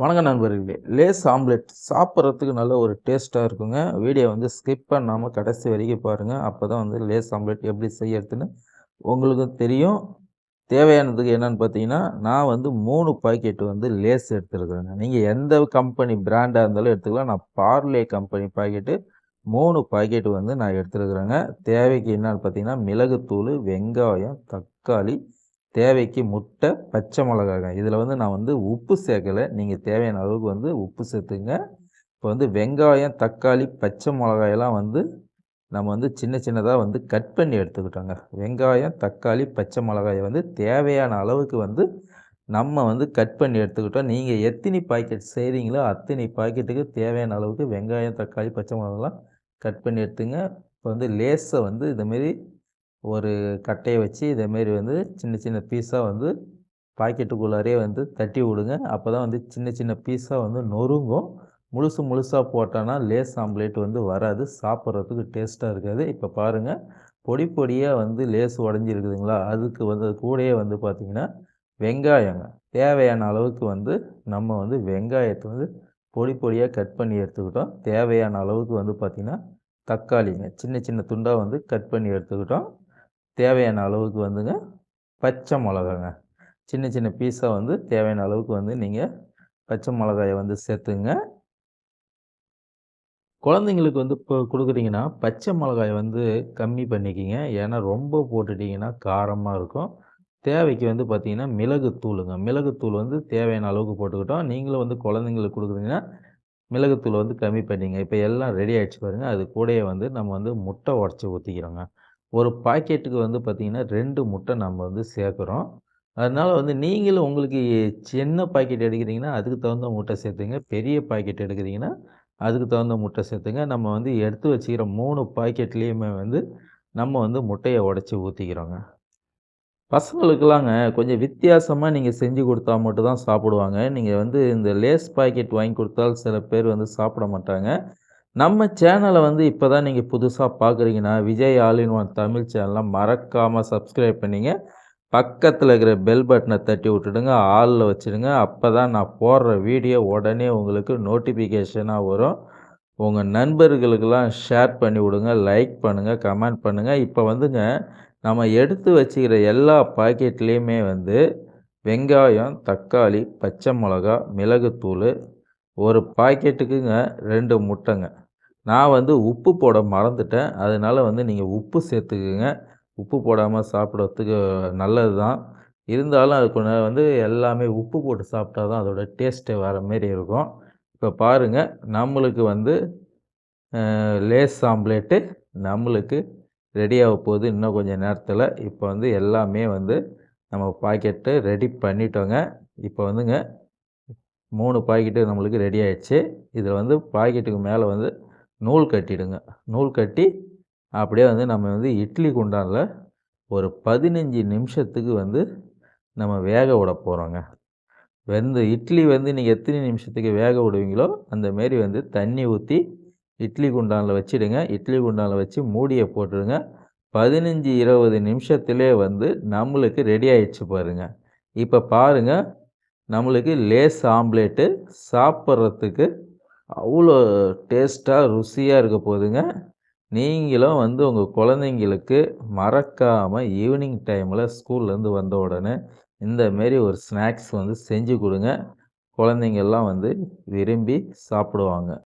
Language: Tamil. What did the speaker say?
வணக்கம் நண்பர்களே. லேஸ் ஆம்லெட் சாப்பிட்றதுக்கு நல்ல ஒரு டேஸ்ட்டாக இருக்குங்க. வீடியோ வந்து ஸ்கிப் பண்ணாமல் கடைசி வரைக்கும் பாருங்கள் அப்போ தான் வந்து லேஸ் ஆம்லெட் எப்படி செய்யறதுன்னு உங்களுக்கும் தெரியும். தேவையானதுக்கு என்னென்னு பார்த்தீங்கன்னா நான் வந்து மூணு பாக்கெட் வந்து லேஸ் எடுத்துருக்குறேங்க. நீங்கள் எந்த கம்பெனி பிராண்டாக இருந்தாலும் எடுத்துக்கலாம். நான் பார்லே கம்பெனி பாக்கெட்டு மூணு பாக்கெட் வந்து நான் எடுத்துருக்குறேங்க. தேவைக்கு என்னென்னு பார்த்தீங்கன்னா மிளகுத்தூள் வெங்காயம் தக்காளி தேவைக்கு முட்டை பச்சை மிளகாங்க இதில் வந்து நான் வந்து உப்பு சேர்க்கலை. நீங்கள் தேவையான அளவுக்கு வந்து உப்பு சேர்த்துங்க. இப்போ வந்து வெங்காயம் தக்காளி பச்சை மிளகாயெல்லாம் வந்து நம்ம வந்து சின்ன சின்னதாக வந்து கட் பண்ணி எடுத்துக்கிட்டோங்க. வெங்காயம் தக்காளி பச்சை மிளகாயை வந்து தேவையான அளவுக்கு வந்து நம்ம வந்து கட் பண்ணி எடுத்துக்கிட்டோம். நீங்கள் எத்தனை பாக்கெட் செய்கிறீங்களோ அத்தனை பாக்கெட்டுக்கு தேவையான அளவுக்கு வெங்காயம் தக்காளி பச்சை மிளகாலாம் கட் பண்ணி எடுத்துங்க. இப்போ வந்து லேஸை வந்து இதுமாரி ஒரு கட்டையை வச்சு இதேமாரி வந்து சின்ன சின்ன பீஸாக வந்து பாக்கெட்டுக்குள்ளாரே வந்து தட்டி விடுங்க. அப்போ தான் வந்து சின்ன சின்ன பீஸாக வந்து நொறுங்கும். முழுசு முழுசாக போட்டோன்னா லேஸ் ஆம்லேட் வந்து வராது. சாப்பிட்றதுக்கு டேஸ்ட்டாக இருக்காது. இப்போ பாருங்கள் பொடி பொடியாக வந்து லேஸ் உடஞ்சிருக்குதுங்களா? அதுக்கு வந்து கூடயே வந்து பார்த்திங்கன்னா வெங்காயங்க. தேவையான அளவுக்கு வந்து நம்ம வந்து வெங்காயத்தை வந்து பொடி பொடியாக கட் பண்ணி எடுத்துக்கிட்டோம். தேவையான அளவுக்கு வந்து பார்த்திங்கன்னா தக்காளிங்க. சின்ன சின்ன துண்டாக வந்து கட் பண்ணி எடுத்துக்கிட்டோம். தேவையான அளவுக்கு வந்துங்க பச்சை மிளகாங்க. சின்ன சின்ன பீஸாக வந்து தேவையான அளவுக்கு வந்து நீங்கள் பச்சை மிளகாயை வந்து சேர்த்துங்க. குழந்தைங்களுக்கு வந்து இப்போ கொடுக்குறீங்கன்னா பச்சை மிளகாயை வந்து கம்மி பண்ணிக்கிங்க. ஏன்னா ரொம்ப போட்டுட்டிங்கன்னா காரமாக இருக்கும். தேவைக்கு வந்து பார்த்திங்கன்னா மிளகுத்தூளுங்க. மிளகுத்தூள் வந்து தேவையான அளவுக்கு போட்டுக்கிட்டோம். நீங்களும் வந்து குழந்தைங்களுக்கு கொடுக்குறீங்கன்னா மிளகுத்தூள் வந்து கம்மி பண்ணிங்க. இப்போ எல்லாம் ரெடி ஆகிடுச்சு பாருங்கள் அது கூடயே வந்து நம்ம வந்து முட்டை உடச்சி ஊற்றிக்கிறோங்க ஒரு பாக்கெட்டுக்கு வந்து பார்த்திங்கன்னா ரெண்டு முட்டை நம்ம வந்து சேர்க்குறோம். அதனால் வந்து நீங்களும் உங்களுக்கு சின்ன பாக்கெட் எடுக்கிறீங்கன்னா அதுக்கு தகுந்த முட்டை சேர்த்துங்க. பெரிய பாக்கெட் எடுக்கிறீங்கன்னா அதுக்கு தகுந்த முட்டை சேர்த்துங்க. நம்ம வந்து எடுத்து வச்சுக்கிற மூணு பாக்கெட்லேயுமே வந்து நம்ம வந்து முட்டையை உடச்சி ஊற்றிக்கிறோங்க பசங்களுக்கெல்லாங்க கொஞ்சம் வித்தியாசமாக நீங்கள் செஞ்சு கொடுத்தா மட்டும் தான் சாப்பிடுவாங்க. நீங்கள் வந்து இந்த லேஸ் பாக்கெட் வாங்கி கொடுத்தால் சில பேர் வந்து சாப்பிட மாட்டாங்க. நம்ம சேனலை வந்து இப்போ தான் நீங்கள் புதுசாக பார்க்குறீங்கன்னா Vijay all in one Tamil சேனலை மறக்காமல் சப்ஸ்கிரைப் பண்ணிங்க. பக்கத்தில் இருக்கிற பெல் பட்டனை தட்டி விட்டுடுங்க ஆளில் வச்சுடுங்க. அப்போ தான் நான் போடுற வீடியோ உடனே உங்களுக்கு நோட்டிஃபிகேஷனாக வரும். உங்கள் நண்பர்களுக்கெல்லாம் ஷேர் பண்ணி விடுங்க லைக் பண்ணுங்கள் கமெண்ட் பண்ணுங்கள் இப்போ வந்துங்க நம்ம எடுத்து வச்சுக்கிற எல்லா பாக்கெட்லேயுமே வந்து வெங்காயம் தக்காளி பச்சை மிளகா மிளகுத்தூள் ஒரு பாக்கெட்டுக்குங்க ரெண்டு முட்டைங்க. நான் வந்து உப்பு போட மறந்துட்டேன். அதனால் வந்து நீங்கள் உப்பு சேர்த்துக்குங்க. உப்பு போடாமல் சாப்பிட்றதுக்கு நல்லது தான் இருந்தாலும் அதுக்கு வந்து எல்லாமே உப்பு போட்டு சாப்பிட்டா தான் அதோட டேஸ்ட்டே வேறு மாரி இருக்கும். இப்போ பாருங்கள் நம்மளுக்கு வந்து லேஸ் ஆம்லேட்டு நம்மளுக்கு ரெடியாக போகுது இன்னும் கொஞ்சம் நேரத்தில். இப்போ வந்து எல்லாமே வந்து நம்ம பாக்கெட்டு ரெடி பண்ணிட்டோங்க. இப்போ வந்துங்க மூணு பாக்கெட்டு நம்மளுக்கு ரெடி ஆயிடுச்சு. இதில் வந்து பாக்கெட்டுக்கு மேலே வந்து நூல் கட்டிடுங்க. நூல் கட்டி அப்படியே வந்து நம்ம வந்து இட்லி குண்டானில் ஒரு பதினஞ்சு நிமிஷத்துக்கு வந்து நம்ம வேக விட போகிறோங்க வெந்து இட்லி வந்து நீங்கள் எத்தனை நிமிஷத்துக்கு வேக விடுவீங்களோ அந்தமாரி வந்து தண்ணி ஊற்றி இட்லி குண்டானில் வச்சுடுங்க. இட்லி குண்டானில் வச்சு மூடியை போட்டுடுங்க. பதினஞ்சு இருபது நிமிஷத்துலேயே வந்து நம்மளுக்கு ரெடி ஆயிடுச்சு பாருங்கள் இப்போ பாருங்கள் நம்மளுக்கு லேஸ் ஆம்லேட்டு சாப்பிட்றதுக்கு அவ்வளோ டேஸ்ட்டாக ருசியாக இருக்க போகுதுங்க நீங்களும் வந்து உங்கள் குழந்தைங்களுக்கு மறக்காமல் ஈவினிங் டைமில் ஸ்கூல்லேருந்து வந்த உடனே இந்தமாரி ஒரு ஸ்நாக்ஸ் வந்து செஞ்சு கொடுங்க. குழந்தைங்கள்லாம் வந்து விரும்பி சாப்பிடுவாங்க.